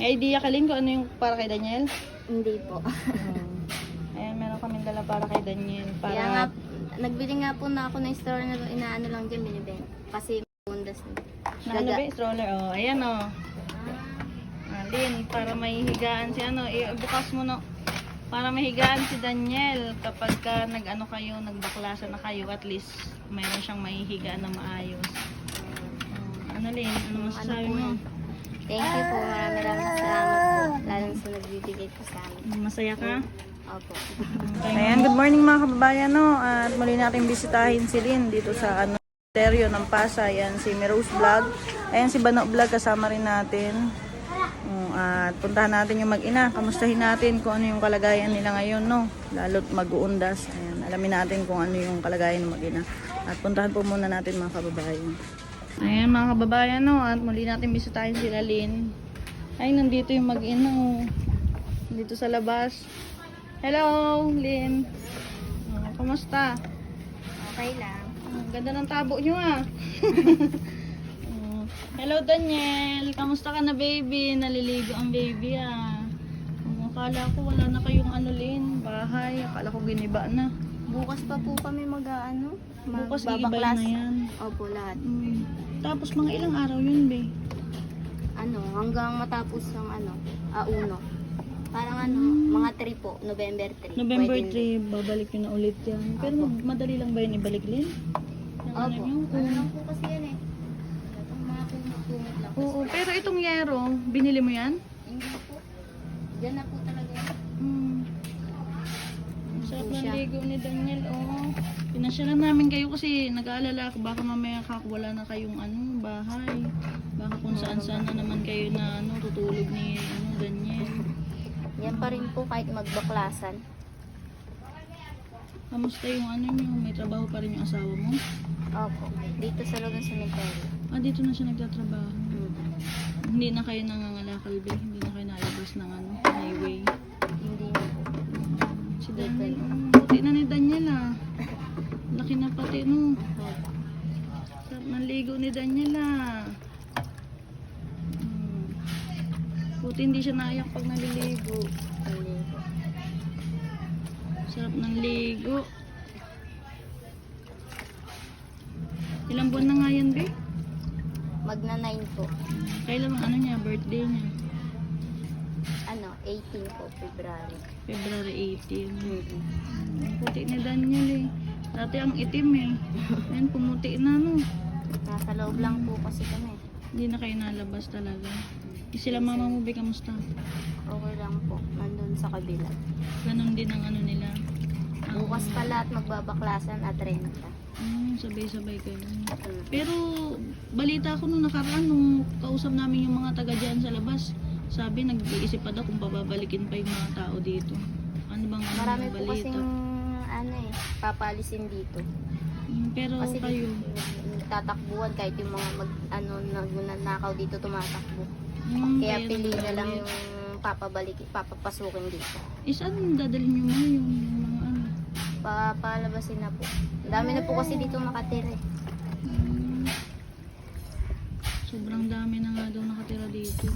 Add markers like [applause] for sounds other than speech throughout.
May idea ka, Lin, kung ano yung para kay Daniel? Hindi po. [laughs] Ayan, meron kaming dala para kay Daniel. Para... Kaya nga, nagbili nga po na ako ng store na inaano lang dyan binibenta. Kasi bundas na. Na ano ba, stroller? Oh, ayan oh. Ah, Lin, para may higaan si ano, ibukas mo no. Para may higaan si Daniel kapag ka nag-ano kayo, nagbaklasan na kayo, at least mayroon siyang may higaan na maayos. Oh, ano Lin, ano masasabi po mo? Thank you po. Marami maraming salamat po. Lalo sa nagbibigay po sa amin. Masaya ka? Opo. Ayan, good morning mga kababayan no. At muli natin bisitahin si Lynn dito sa ano stereo ng Pasay. Ayan si Mirose Vlog. Ayan si Bano Vlog kasama rin natin. Um, at puntahan natin yung mag-ina. Kamustahin natin kung ano yung kalagayan nila ngayon no. Lalo't mag-uundas. Ayan, alamin natin kung ano yung kalagayan ng mag-ina. At puntahan po muna natin mga kababayan. Ayan mga kababayan no. At muli natin bisitahin sila Lynn. Ay, nandito yung mag-ina oh. Dito sa labas. Hello, Lynn. Oh, kumusta? Okay lang. Ang ganda ng tabo nyo ah. [laughs] Oh, Hello, Daniel. Kamusta ka na, baby? Naliligo ang baby ah. Oh, akala ko wala na kayong ano, Lynn. Bahay. Akala ko giniba na. Bukas pa po kami mag-ano. Bukas magbabaklas. iibayin na yan. Opo, lahat. Mm. Tapos mga ilang araw yun, be? Ano, hanggang matapos ng ano, ah, uno. Parang ano, mga 3 po, November 3. November Pwede 3, babalik yun na ulit yan. Pero Opo. madali lang ba yun ibalik, Lynn? Yung ano Opo. Ano lang po kasi yan eh. Itong mga kumot-kumot lang. Oo, pero itong yero, binili mo yan? Hindi po. Diyan na po talaga yan. Mm. Ang sarap ng siya. ligo ni Daniel, oh. Pinasyalan namin kayo kasi nag-aalala ako baka mamaya kakwala na kayong ano, bahay. Baka kung saan saan na naman kayo na ano, pa rin po kahit magbaklasan. Kamusta yung ano niyo? May trabaho pa rin yung asawa mo? Opo. Dito sa loob ng cemetery. Ah, dito na siya nagtatrabaho. Mm. Hindi na kayo nangangalakal, be. Hindi na kayo nalabas ng ano, highway. Hindi na po. Si Daniel, oh, buti na ni Daniel ah. Laki na pati, no. Sarap ng ligo ni Daniel ah. Hmm. Buti hindi siya naiyak pag naliligo. Sarap ng ligo. Ilang buwan na nga yan, be? Magna 9 po. Kailan ang ano niya, birthday niya? Ano, 18 po, February. February 18. Mm-mm. Hmm, Puti ni Daniel eh. Dati ang itim eh. [laughs] Ngayon pumuti na no. Nasa loob lang po kasi kami. Hindi na kayo nalabas talaga. Sila mama mo, be, kamusta? Okay lang po. Nandun sa kabila. Ganon din ang ano nila. Ang- Bukas pala at magbabaklasan at 30. Hmm, sabay-sabay kayo. Mm. Pero balita ko nung nakaraan nung kausap namin yung mga taga dyan sa labas, sabi nag-iisip pa daw kung bababalikin pa yung mga tao dito. Ano bang ano Marami yung po balita? kasing ano eh, papalisin dito. Hmm, pero Kasi kayo, tatakbuhan kahit yung mga mag, ano, nagnanakaw dito tumatakbo. Hmm, Kaya pili na lang yung papabalik, papapasukin dito. Eh, saan dadalhin nyo mga yung mga ano? Papalabasin na po. Ang dami na po kasi dito nakatira eh. Hmm, sobrang dami na nga daw nakatira dito.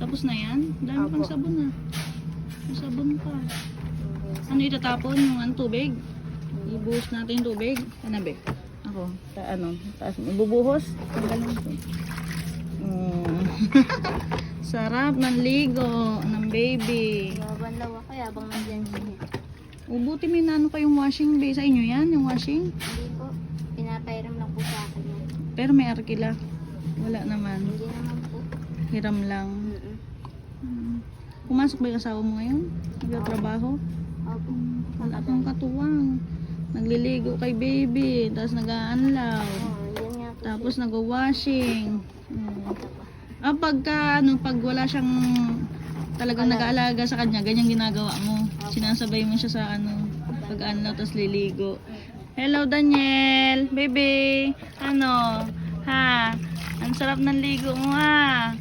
Tapos na yan? Dami Opo. pang sabon na. May sabon pa. Mhm. Ano itatapon? Yung ano, tubig? Ibuhos natin yung tubig. Ano be? Ako. Ta ano? Taas mo. Ibubuhos? Tanggalin ko. Mm. [laughs] Sarap ng ligo ng baby. Laban lawa kaya habang nandyan siya. Ubuti may nano kayong washing bay. Sa inyo yan, yung washing? Hindi po, pinapairam lang po sa akin yan. Pero may arkila. Wala naman. Hindi naman po. Hiram lang. Mm-mm. Mm. Pumasok ba yung asawa mo ngayon? Nagtatrabaho? Opo. Wala kang katuwang. Nagliligo kay baby. Tapos nag-aanlaw. Po. Tapos nag-washing. Ah, pagka, ano, pag wala siyang talagang Wala. nag-aalaga sa kanya, ganyan ginagawa mo. Sinasabay mo siya sa ano, pag-ano, tapos liligo. Hello, Daniel! Baby! Ano? Ha? Ang sarap ng ligo mo, ha?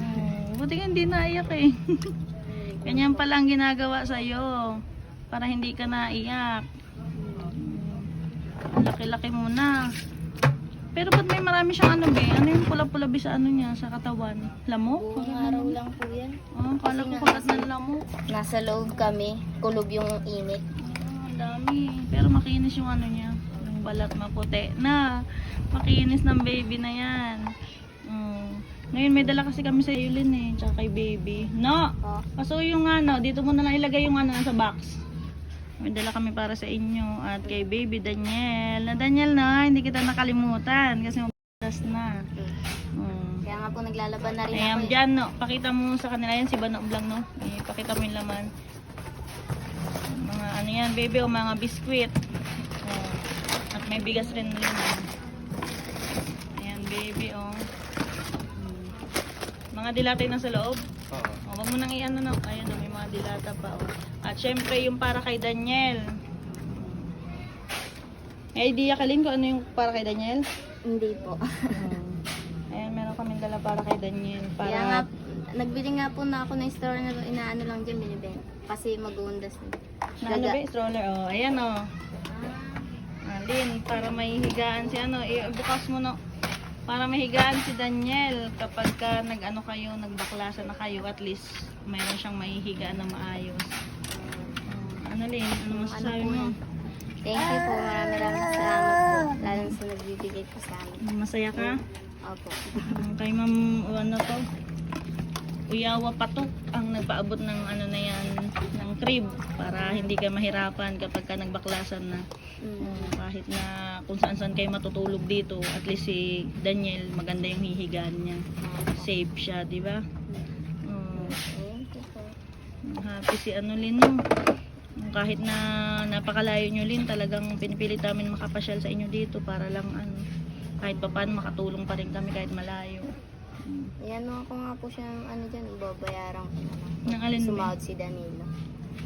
Oh, buti hindi naiyak eh. [laughs] ganyan pala ang ginagawa sa'yo. Para hindi ka naiyak. Laki-laki mo na. Pero ba't may marami siyang ano be? Ano yung pula-pula be sa ano niya, sa katawan? Lamok? Buong araw lang po yan. Kala ko kulat ng lamok. nasa loob kami, kulob yung init. Ah, Ang dami. Pero makinis yung ano niya. Yung balat maputi na. Makinis ng baby na yan. Mm. Ngayon may dala kasi kami sa Yulin eh. Tsaka kay baby. No! Oh, Kaso yung ano, dito mo na lang ilagay yung ano sa box. May dala kami para sa inyo. At kay baby Daniel. Na Daniel na, hindi kita nakalimutan. Kasi mabalas na. Mm. Kaya nga po naglalaban na rin ako. Ayan, eh. dyan no. Pakita mo sa kanila yan si Bano Blang no. Eh, pakita mo yung laman. Mga ano yan, baby o mga biskwit. Oh. At may bigas rin rin. oh. Ayan, baby oh. Mga dilatay na sa loob. Oo. Oh, wag mo nang i-ano no. Ayan, may mga dilata pa oh. At syempre yung para kay Daniel. May idea ka Lin, kung ano yung para kay Daniel? Hindi po. [laughs] Ayan, meron kaming dala para kay Daniel. Para Kaya nga, nagbili nga po na ako ng store na inaano lang dyan, binibenta. Kasi mag-uundas na. Na ano ba, stroller? Oh, ayan oh. Alin, para may higaan si ano, ibukas mo no. Para may higaan si Daniel kapag ka nag-ano kayo, nagbaklasa na kayo, at least mayroon siyang may higaan na maayos. Oh, ano Lin, ano masasabi po mo? Thank you po. Marami maraming salamat po. Lalo sa nagbibigay po sa amin. Masaya ka? Opo. Um, kay ma'am, ano to? Uyawa Patok ang nagpaabot ng ano na yan, ng crib para hindi ka mahirapan kapag ka nagbaklasan na. Mm. Oh, kahit na kung saan saan kayo matutulog dito, at least si Daniel, maganda yung hihigaan niya. Safe siya, di ba? Po. happy si ano Lin, no? Kahit na napakalayo nyo Lin, talagang pinipilit namin makapasyal sa inyo dito para lang ano, kahit pa paano makatulong pa rin kami kahit malayo. Mm. Yan ako nga po siya ng ano dyan, babayaran ko na lang. Alin ba? Sumahod si Danilo.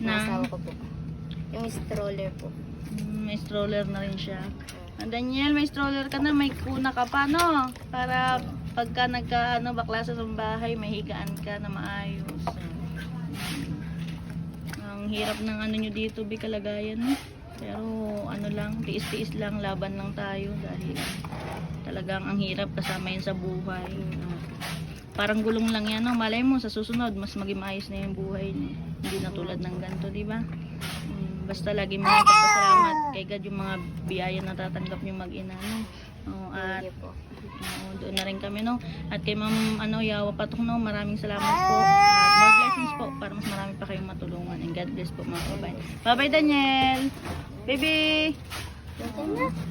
Na? Nasawa ko po. Yung stroller po. Mm, May stroller na rin siya. Ah, Daniel, may stroller ka na, may kuna ka pa, no? Para pagka nagka, ano, baklasa sa bahay, may higaan ka na maayos. Mm. Ang hirap ng ano nyo dito, bi kalagayan, no? Pero ano lang, tiis-tiis lang, laban lang tayo dahil talagang ang hirap kasama yun sa buhay. Ah, parang gulong lang yan, no? Malay mo, sa susunod, mas maging maayos na yung buhay nyo. Hindi na tulad ng ganito, di ba? Mm, basta lagi mga nagpapasalamat kay God yung mga biyaya na tatanggap nyo mag-ina, no? Oo, at oo, doon na rin kami, no? At kay Ma'am ano, Yawa Patok, no? Maraming salamat po. At more blessings po para mas marami pa kayong matulungan. And God bless po mga kababayan. Bye-bye, Daniel! Baby!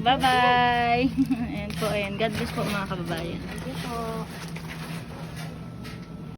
Bye-bye! [laughs] ayan po, ayan. God bless po mga kababayan. Thank you po.